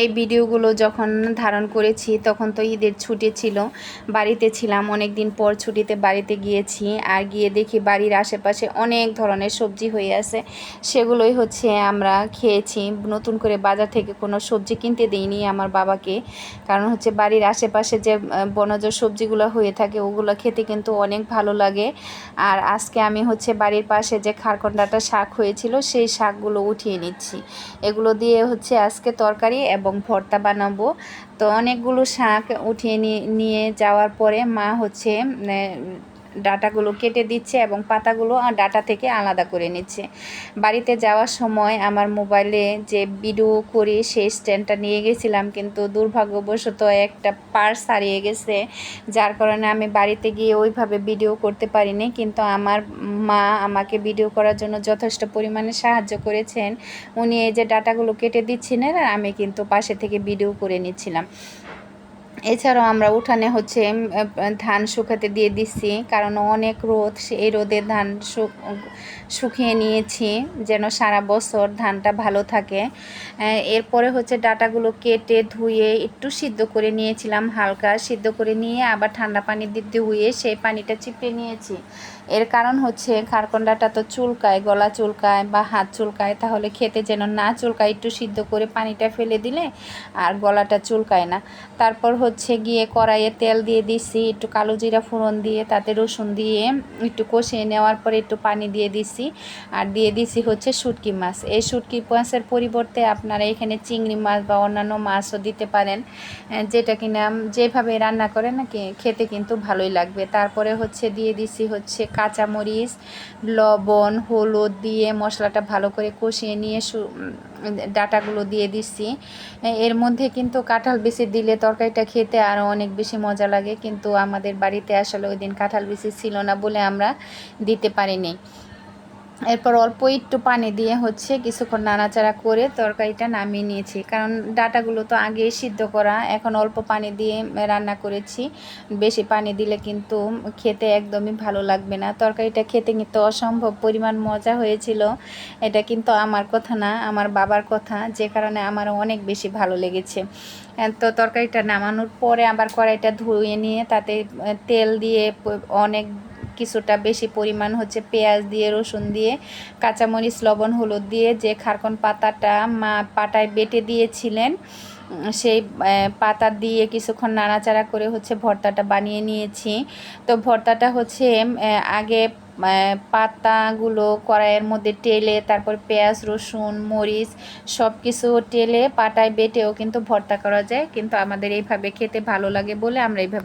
এই ভিডিওগুলো যখন ধারণ করেছি, তখন তো ঈদের ছুটি ছিল। বাড়িতে ছিলাম অনেক দিন পর ছুটিতে বাড়িতে গিয়েছি আর গিয়ে দেখি বাড়ির আশেপাশে অনেক ধরনের সবজি হয়ে আছে। সেগুলোই হচ্ছে আমরা খেয়েছি। নতুন করে বাজার থেকে কোনো সবজি কিনতে দিইনি আমার বাবাকে। কারণ হচ্ছে বাড়ির আশেপাশে যে বনজ সবজিগুলো হয়ে থাকে, ওগুলো খেতে কিন্তু অনেক ভালো লাগে। আর আজকে আমি হচ্ছে বাড়ির পাশে যে খারকন্ডাটা শাক হয়েছিল, সেই শাকগুলো উঠিয়ে নিচ্ছি। এগুলো দিয়ে হচ্ছে আজকে তরকারি এবং ভর্তা বানাবো। তো অনেকগুলো শাক উঠিয়ে নিয়ে যাওয়ার পরে মা হচ্ছে ডাটাগুলো কেটে দিচ্ছে এবং পাতাগুলো ডাটা থেকে আলাদা করে নিচ্ছে। বাড়িতে যাওয়ার সময় আমার মোবাইলে যে ভিডিও করি সেই স্ট্যান্ডটা নিয়ে গেছিলাম, কিন্তু দুর্ভাগ্যবশত একটা পার্স হারিয়ে গেছে, যার কারণে আমি বাড়িতে গিয়ে ওইভাবে ভিডিও করতে পারিনি, কিন্তু আমার মা আমাকে ভিডিও করার জন্য যথেষ্ট পরিমাণে সাহায্য করেছেন। উনি এই যে ডাটাগুলো কেটে দিচ্ছিলেন আর আমি কিন্তু পাশে থেকে ভিডিও করে নিচ্ছিলাম। এছাড়াও আমরা উঠানে হচ্ছে ধান শুকাতে দিয়ে দিচ্ছি কারণ অনেক রোদ এই রোদে ধান শুকিয়ে নিয়েছি, যেন সারা বছর ধানটা ভালো থাকে। এরপরে হচ্ছে ডাটাগুলো কেটে ধুয়ে একটু সিদ্ধ করে নিয়েছিলাম, হালকা সিদ্ধ করে নিয়ে আবার ঠান্ডা পানি দিয়ে ধুয়ে সেই পানিটা চিপে নিয়েছি। এর কারণ হচ্ছে খারকন্ডাটা তো চুলকায়, গলা চুলকায় বা হাত চুলকায়, তাহলে খেতে যেন না চুলকায়, একটু সিদ্ধ করে পানিটা ফেলে দিলে আর গলাটা চুলকায় না। তারপর হচ্ছে গিয়ে কড়াইয়ে তেল দিয়ে দিছি, একটু কালো জিরা ফোড়ন দিয়ে, তাতে রসুন দিয়ে একটু কষিয়ে নেওয়ার পরে একটু পানি দিয়ে দিছি। আর দিয়ে দিছি হচ্ছে শুটকি মাছ। এই শুটকি মাছের পরিবর্তে আপনারা এখানে চিংড়ি মাছ বা অন্যান্য মাছও দিতে পারেন যেটা কিনা যেভাবে রান্না করে নাকি খেতে কিন্তু ভালোই লাগবে। তারপরে হচ্ছে দিয়ে দিছি হচ্ছে কাঁচামরিচ, লবণ, হলুদ দিয়ে মশলাটা ভালো করে কষিয়ে নিয়ে ডাটাগুলো দিয়ে দিচ্ছি। এর মধ্যে কিন্তু কাঁঠাল বেশি দিলে তরকারিটা খেতে আরও অনেক বেশি মজা লাগে। কিন্তু আমাদের বাড়িতে আসলে ওই দিন কাঁঠাল বেশি ছিল না বলে আমরা দিতে পারিনি। এরপর অল্প একটু পানি দিয়ে হচ্ছে কিছুক্ষণ নাড়াচাড়া করে তরকারিটা নামিয়ে নিয়েছি। কারণ ডাটাগুলো তো আগেই সিদ্ধ করা, এখন অল্প পানি দিয়ে রান্না করেছি। বেশি পানি দিলে কিন্তু খেতে একদমই ভালো লাগবে না। তরকারিটা খেতে কিন্তু অসম্ভব পরিমাণ মজা হয়েছিল। এটা কিন্তু আমার কথা না, আমার বাবার কথা। যে কারণে আমার অনেক বেশি ভালো লেগেছে। তো তরকারিটা নামানোর পরে আবার কড়াইটা ধুয়ে নিয়ে তাতে তেল দিয়ে অনেক কিছুটা বেশি পরিমাণ হচ্ছে পেঁয়াজ দিয়ে, রসুন দিয়ে, কাঁচামরিচ, লবণ, হলুদ দিয়ে যে খারকন পাতাটা মা পাটায় বেটে দিয়েছিলেন সেই পাতা দিয়ে কিছুক্ষণ নাড়াচাড়া করে হচ্ছে ভর্তাটা বানিয়ে নিয়েছি। তো ভর্তাটা হচ্ছে আগে পাতাগুলো কড়াইয়ের মধ্যে টেলে, তারপর পেঁয়াজ, রসুন, মরিচ সব কিছু টেলে পাটায় বেটেও কিন্তু ভর্তা করা যায়। কিন্তু আমাদের এইভাবে খেতে ভালো লাগে বলে আমরা এইভাবে